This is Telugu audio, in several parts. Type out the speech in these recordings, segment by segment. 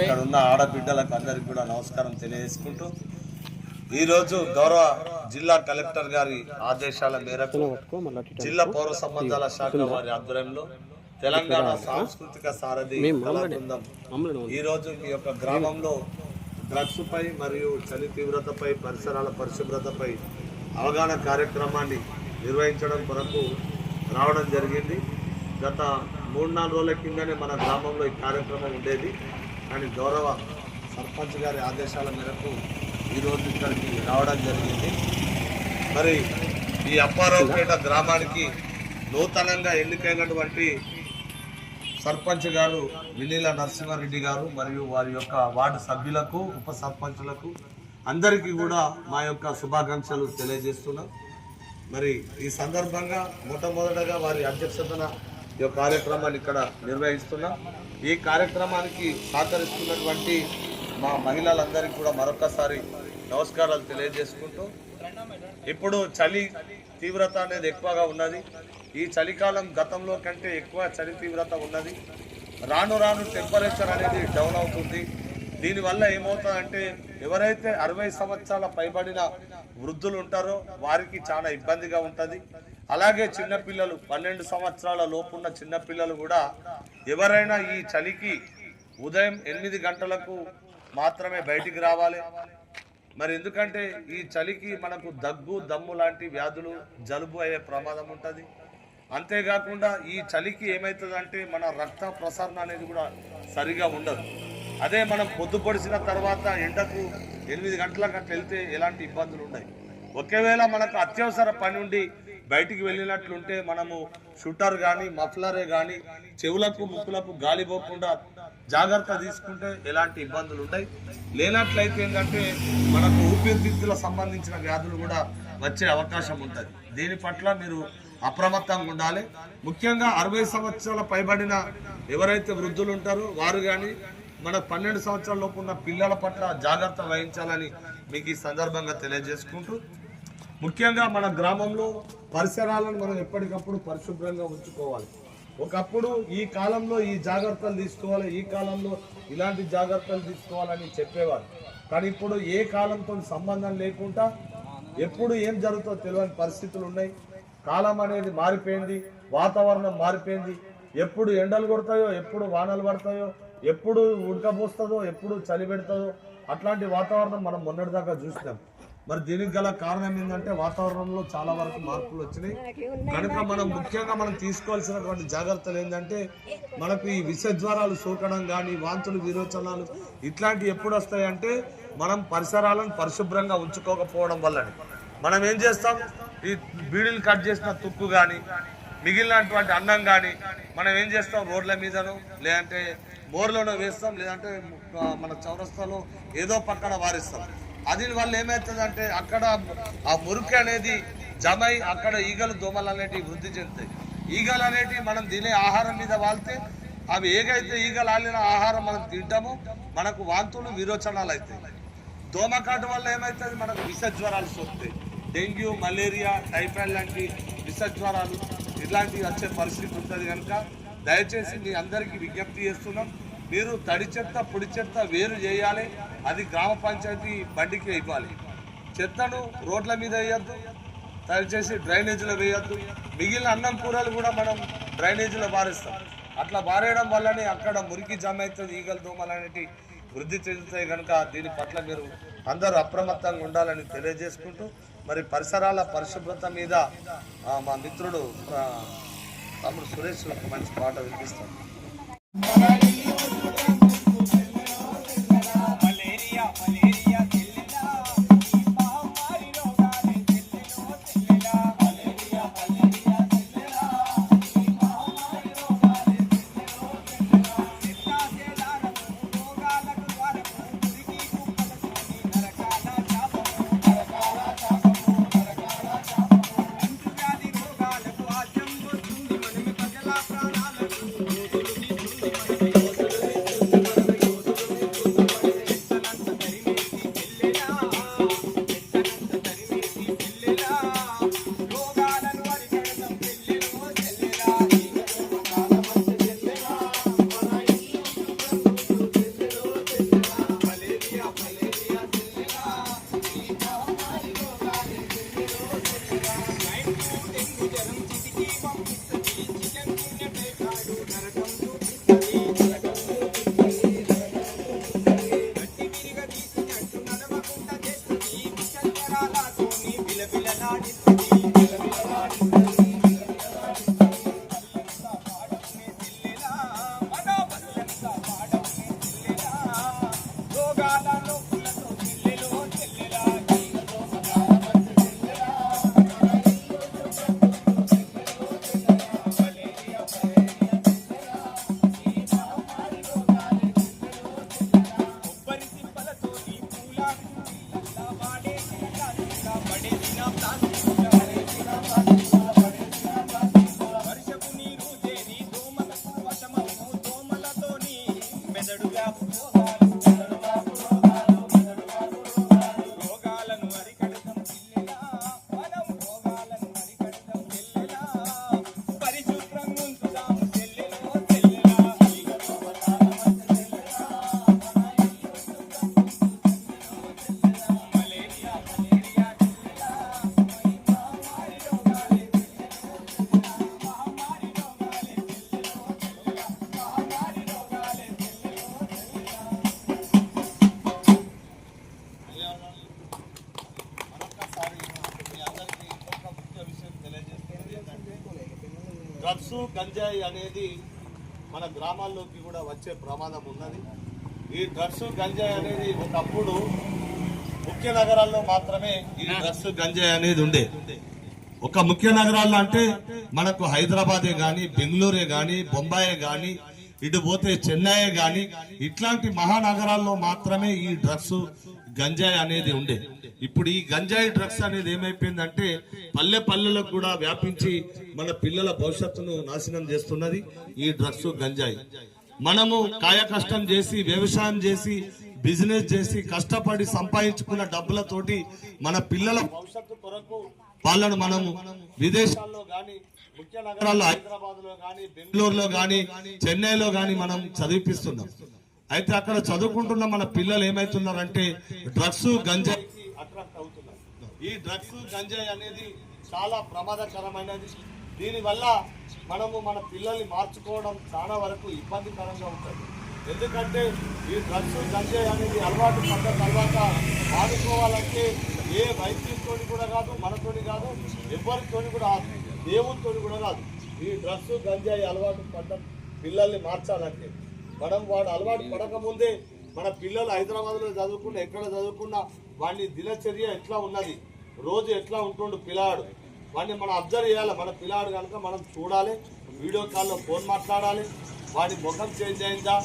ఇక్కడ ఉన్న ఆడబిడ్డలకు అందరికి కూడా నమస్కారం తెలియజేసుకుంటూ ఈరోజు గౌరవ జిల్లా కలెక్టర్ గారి ఆదేశాల మేరకు జిల్లా పౌర సంబంధాల శాఖ వారి ఆధ్వర్యంలో తెలంగాణ సాంస్కృతిక సారథి కళా బృందం ఈ రోజు మీ యొక్క గ్రామంలో డ్రగ్స్ పై మరియు చలి తీవ్రతపై పరిసరాల పరిశుభ్రతపై అవగాహన కార్యక్రమాన్ని నిర్వహించడం కొరకు రావడం జరిగింది. గత మూడు నాలుగు రోజుల కిందనే మన గ్రామంలో ఈ కార్యక్రమం ఉండేది. కానీ గౌరవ సర్పంచ్ గారి ఆదేశాల మేరకు ఈరోజు ఇక్కడికి రావడం జరిగింది. మరి ఈ అప్పారావుపేట గ్రామానికి నూతనంగా ఎన్నికైనటువంటి సర్పంచ్ గారు వినీల నరసింహారెడ్డి గారు మరియు వారి యొక్క వార్డు సభ్యులకు ఉప సర్పంచులకు అందరికీ కూడా మా యొక్క శుభాకాంక్షలు తెలియజేస్తున్నాం. మరి ఈ సందర్భంగా మొట్టమొదటగా వారి అధ్యక్షతన ఈ యొక్క కార్యక్రమాన్ని ఇక్కడ నిర్వహిస్తున్నాం. ఈ కార్యక్రమానికి సహకరిస్తున్నటువంటి మా మహిళలందరికీ కూడా మరొకసారి నమస్కారాలు తెలియజేసుకుంటూ ఇప్పుడు చలి తీవ్రత అనేది ఎక్కువగా ఉన్నది. ఈ చలికాలం గతంలో కంటే ఎక్కువ చలి తీవ్రత ఉన్నది. రాను రాను టెంపరేచర్ అనేది డౌన్ అవుతుంది. దీనివల్ల ఏమవుతుందంటే ఎవరైతే అరవై సంవత్సరాల పైబడిన వృద్ధులు ఉంటారో వారికి చాలా ఇబ్బందిగా ఉంటుంది. అలాగే చిన్నపిల్లలు పన్నెండు సంవత్సరాల లోపున్న చిన్నపిల్లలు కూడా ఎవరైనా ఈ చలికి ఉదయం ఎనిమిది గంటలకు మాత్రమే బయటికి రావాలి. మరి ఎందుకంటే ఈ చలికి మనకు దగ్గు దమ్ము లాంటి వ్యాధులు జలుబు అయ్యే ప్రమాదం ఉంటుంది. అంతేకాకుండా ఈ చలికి ఏమవుతుందంటే మన రక్త ప్రసరణ అనేది కూడా సరిగా ఉండదు. అదే మనం పొద్దు పొడిసిన తర్వాత ఎండకు ఎనిమిది గంటలకు అట్లా వెళ్తే ఎలాంటి ఇబ్బందులు ఉన్నాయి ఒకవేళ మనకు అత్యవసర పని ఉండి బయటికి వెళ్ళినట్లుంటే మనము షూటర్ కానీ మఫ్లరే కానీ చెవులకు ముక్కులకు గాలి పోకుండా జాగ్రత్త తీసుకుంటే ఎలాంటి ఇబ్బందులు ఉంటాయి లేనట్లయితే ఏంటంటే మనకు ఊపిరితిత్తులకు సంబంధించిన వ్యాధులు కూడా వచ్చే అవకాశం ఉంటుంది. దీని పట్ల మీరు అప్రమత్తంగా ఉండాలి. ముఖ్యంగా అరవై సంవత్సరాల పైబడిన ఎవరైతే వృద్ధులు ఉంటారో వారు కానీ మన పన్నెండు సంవత్సరాల లోపు ఉన్న పిల్లల పట్ల జాగ్రత్త వహించాలని మీకు ఈ సందర్భంగా తెలియజేసుకుంటూ ముఖ్యంగా మన గ్రామంలో పరిసరాలను మనం ఎప్పటికప్పుడు పరిశుభ్రంగా ఉంచుకోవాలి. ఒకప్పుడు ఈ కాలంలో ఈ జాగ్రత్తలు తీసుకోవాలి ఈ కాలంలో ఇలాంటి జాగ్రత్తలు తీసుకోవాలని చెప్పేవారు. కానీ ఇప్పుడు ఏ కాలంతో సంబంధం లేకుండా ఎప్పుడు ఏం జరుగుతుందో తెలియని పరిస్థితులు ఉన్నాయి. కాలం అనేది మారిపోయింది వాతావరణం మారిపోయింది. ఎప్పుడు ఎండలు కొడతాయో ఎప్పుడు వానలు పడతాయో ఎప్పుడు ఉడకపోస్తుందో ఎప్పుడు చలి పెడతాయో అట్లాంటి వాతావరణం మనం మొన్నటిదాకా చూసినాం. మరి దీనికి గల కారణం ఏంటంటే వాతావరణంలో చాలా వరకు మార్పులు వచ్చినాయి. కనుక మనం ముఖ్యంగా మనం తీసుకోవాల్సినటువంటి జాగ్రత్తలు ఏంటంటే మనకు ఈ విష జ్వరాలు సోకడం కానీ వాంతులు విరోచనాలు ఇట్లాంటివి ఎప్పుడు వస్తాయంటే మనం పరిసరాలను పరిశుభ్రంగా ఉంచుకోకపోవడం వల్లనే. మనం ఏం చేస్తాం? ఈ బీడీలు కట్ చేసిన తుక్కు కానీ మిగిలినటువంటి అన్నం కానీ మనం ఏం చేస్తాం? రోడ్ల మీదనో లేదంటే బోర్లోనో వేస్తాం లేదంటే మన చౌరస్తాలో ఏదో పక్కన వారిస్తాం. అది వల్ల ఏమవుతుందంటే అక్కడ ఆ మురికి అనేది జమై అక్కడ ఈగలు దోమలు అనేటివి వృద్ధి చెందుతాయి. ఈగలు అనేటివి మనం తినే ఆహారం మీద వాళ్తే అవి ఏగైతే ఈగలు ఆలిన ఆహారం మనం తింటామో మనకు వాంతులు విరోచనాలు అవుతాయి. దోమకాటు వల్ల ఏమవుతుంది మనకు విష జ్వరాలు సోకుతాయి. డెంగ్యూ మలేరియా టైఫాయిడ్ లాంటి విష జ్వరాలు ఇలాంటివి వచ్చే పరిస్థితి ఉంటుంది కనుక దయచేసి మీ అందరికీ విజ్ఞప్తి చేస్తున్నాం. మీరు తడి చెత్త పొడి చెత్త వేరు చేయాలి. అది గ్రామ పంచాయతీ బండికి ఇవ్వాలి. చెత్తను రోడ్ల మీద వేయద్దు దయచేసి డ్రైనేజీలో వేయద్దు. మిగిలిన అన్నం కూరలు కూడా మనం డ్రైనేజీలో బారేస్తాం అట్లా బారేయడం వల్లనే అక్కడ మురికి జమ అవుతుంది ఈగలు దోమలు అనేటి వృద్ధి చెందుతాయి కనుక దీని పట్ల మీరు అందరూ అప్రమత్తంగా ఉండాలని తెలియజేసుకుంటూ మరి పరిసరాల పరిశుభ్రత మీద మా మిత్రుడు తమ్ముడు సురేష్ ఒక మంచి పాట వినిపిస్తాడు. melhor de డ్రగ్స్ గంజాయి అనేది మన గ్రామాల్లోకి కూడా వచ్చే ప్రమాదం ఉన్నది. ఈ డ్రగ్స్ గంజాయి అనేది ఒకప్పుడు ముఖ్య నగరాల్లో మాత్రమే ఈ డ్రగ్స్ గంజాయి అనేది ఉండే. ఒక ముఖ్య నగరాల్లో అంటే మనకు హైదరాబాదే కానీ బెంగళూరే కానీ బొంబాయే కానీ ఇటు పోతే చెన్నై కానీ ఇట్లాంటి మహానగరాల్లో మాత్రమే ఈ డ్రగ్స్ గంజాయి అనేది ఉండే. ఇప్పుడు ఈ గంజాయి డ్రగ్స్ అనేది ఏమైపోయిందంటే పల్లె పల్లెలకు కూడా వ్యాపించి మన పిల్లల భవిష్యత్తును నాశనం చేస్తున్నది ఈ డ్రగ్స్ గంజాయి. మనము కాయ కష్టం చేసి వ్యవసాయం చేసి బిజినెస్ చేసి కష్టపడి సంపాదించుకున్న డబ్బులతోటి మన పిల్లల భవిష్యత్తు కొరకు వాళ్ళను మనము విదేశాల్లో గాని ముఖ్య నగరాల్లో హైదరాబాద్లో గాని బెంగళూరులో గాని చెన్నైలో గాని మనం చదివిపిస్తున్నాం. అయితే అక్కడ చదువుకుంటున్న మన పిల్లలు ఏమైతున్నారంటే డ్రగ్స్ గంజాయికి అట్రాక్ట్ అవుతున్నారు. ఈ డ్రగ్స్ గంజాయి అనేది చాలా ప్రమాదకరమైనది. దీనివల్ల మనము మన పిల్లల్ని మార్చుకోవడం చాలా వరకు ఇబ్బందికరంగా ఉంటుంది. ఎందుకంటే ఈ డ్రగ్స్ గంజాయి అనేది అలవాటు పడ్డ తర్వాత ఆడుకోవాలంటే ఏ వైద్యులతో కూడా కాదు మనతోని కాదు ఎవరితోని కూడా కాదు దేవునితోని కూడా కాదు. ఈ డ్రగ్స్ గంజాయి అలవాటు పడ్డ పిల్లల్ని మార్చాలంటే మనం వాడు అలవాటు పడకముందే మన పిల్లలు హైదరాబాద్లో చదువుకున్నా ఎక్కడ చదువుకున్నా వాడిని దినచర్య ఎట్లా ఉన్నది? రోజు ఎట్లా ఉంటుండు పిల్లాడు? వాడిని మనం అబ్జర్వ్ చేయాలి. మన పిల్లాడు కనుక మనం చూడాలి. వీడియో కాల్లో ఫోన్ మాట్లాడాలి. వాడి ముఖం చేంజ్ అయిందా?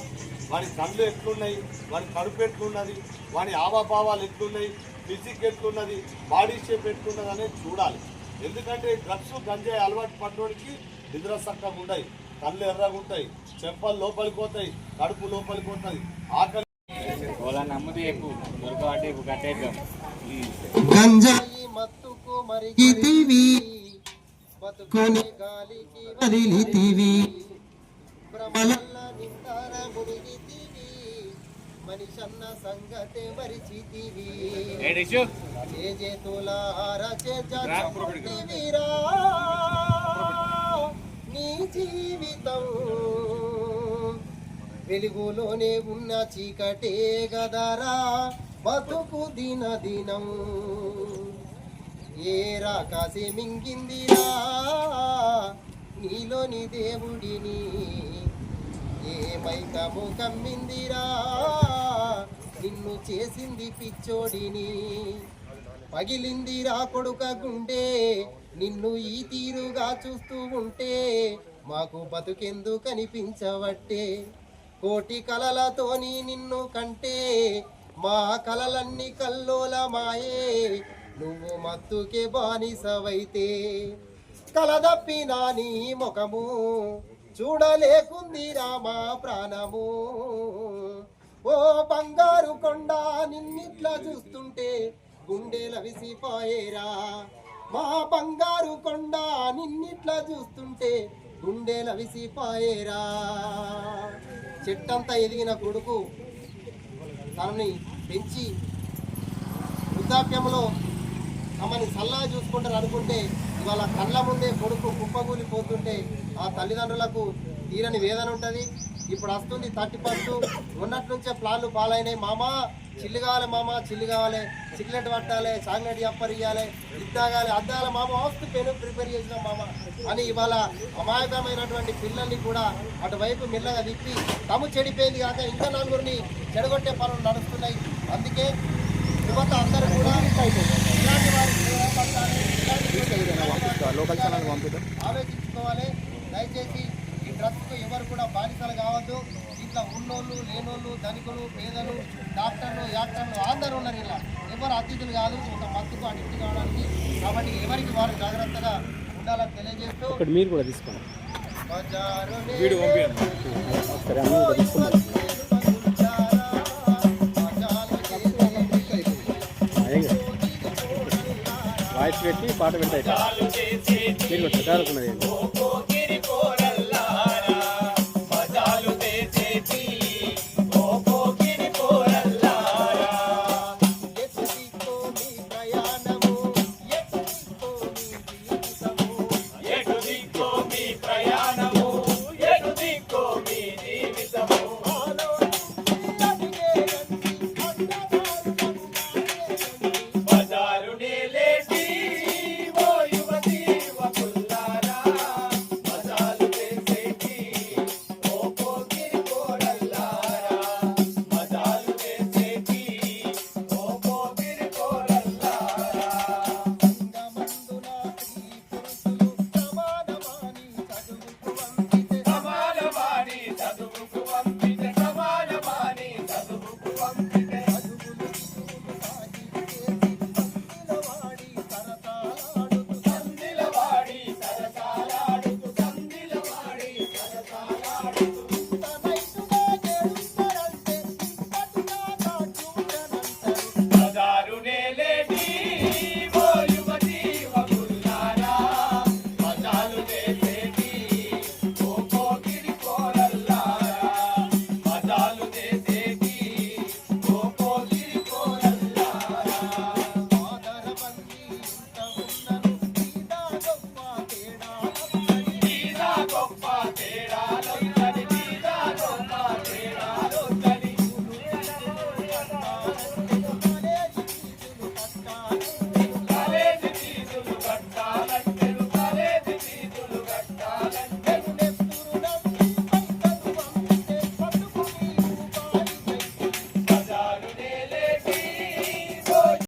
వాడి కళ్ళు ఎట్లున్నాయి? వాడి కడుపు ఎట్లున్నది? వాడి ఆవాభావాలు ఎట్లున్నాయి? ఫిజిక్ ఎట్లున్నది? బాడీ షేప్ ఎట్లున్నది అనేది చూడాలి. ఎందుకంటే డ్రగ్స్ గంజాయి అలవాటు పడ్డోడికి నిద్ర చక్కగా ఉంటాయి కళ్ళు ఎర్రగా ఉంటాయి చెంపలు లోపలికి పోతాయి. కడుపు లోపలికి పోతుంది. ఆకలి గంజాయి మత్తుకు మరిగితివి బతుకుని గాలికి వదిలితివి భ్రమల నిండార మునిగితివి మనిషన్న సంగతే మరిచితివి ఏ చేతులార చేజారా నీ జీవితం వెలుగులోనే ఉన్న చీకటే గదరా. బతుకు దిన దినం ఏ రాకాసి మింగిందిరా. నీలోని దేవుడిని ఏ మైకము కమ్మిందిరా. నిన్ను చేసింది పిచ్చోడిని పగిలిందిరా కొడుక గుండే. నిన్ను ఈ తీరుగా చూస్తూ ఉంటే మాకు బతుకెందు కనిపించవట్టే కోటి కలలతోని నిన్ను కంటే మా కలలన్నీ కల్లోలమాయే నువ్వు మత్తుకే బానిసవైతే. కలదప్పినా నీ ముఖము చూడలేకుంది రామా ప్రాణము. ఓ బంగారు కొండ నిన్నిట్లా చూస్తుంటే గుండెల విసిపోయేరా మా బంగారు కొండ నిన్నిట్లా చూస్తుంటే గుండెల విసిపాయేరా. చెట్టంతా ఎదిగిన కొడుకు తనని పెంచి వృద్ధాప్యంలో తమని సల్లా చూసుకుంటారు అనుకుంటే ఇవాళ కళ్ళ ముందే కొడుకు కుప్పకూలిపోతుంటే ఆ తల్లిదండ్రులకు తీరని వేదన ఉంటుంది. ఇప్పుడు వస్తుంది థర్టీ ఫస్ట్ ఉన్నట్టు నుంచే ప్లాన్లు పాలైనాయి. మామా చిల్లు కావాలి మామ చిల్లు కావాలి. సిగరెట్ పట్టాలి చాక్లెట్ చెప్పర్ ఇవ్వాలి ఇద్దాగాలి అద్దాల మామ వస్తు పెను ప్రిపేర్ చేసిన మామ. అని ఇవాళ అమాయకమైనటువంటి పిల్లల్ని కూడా అటువైపు మెల్లగా తిప్పి తము చెడిపోయింది కాక ఇంకా నలుగురిని చెడగొట్టే పనులు నడుస్తున్నాయి. అందుకే యువత అందరూ కూడా. ఇలాంటి వారికి ఆలోచించుకోవాలి దయచేసి ఈ డ్రగ్స్కు ఎవరు కూడా బానిసలు కావద్దు. ఇట్లా ఉన్నోళ్ళు లేనోళ్ళు ధనికులు పేదలు డాక్టర్లు యాక్టర్లు అందరూ ఉన్నారు ఇలా. ఎవరు అతిథులు కాదు ఒక మత్తుకు అటు కావడానికి. కాబట్టి ఎవరికి వారు జాగ్రత్తగా ఉండాలని తెలియజేస్తూ మీరు కూడా తీసుకోండి. వాయిస్ పెట్టి పాట పెట్టాయి. మీరు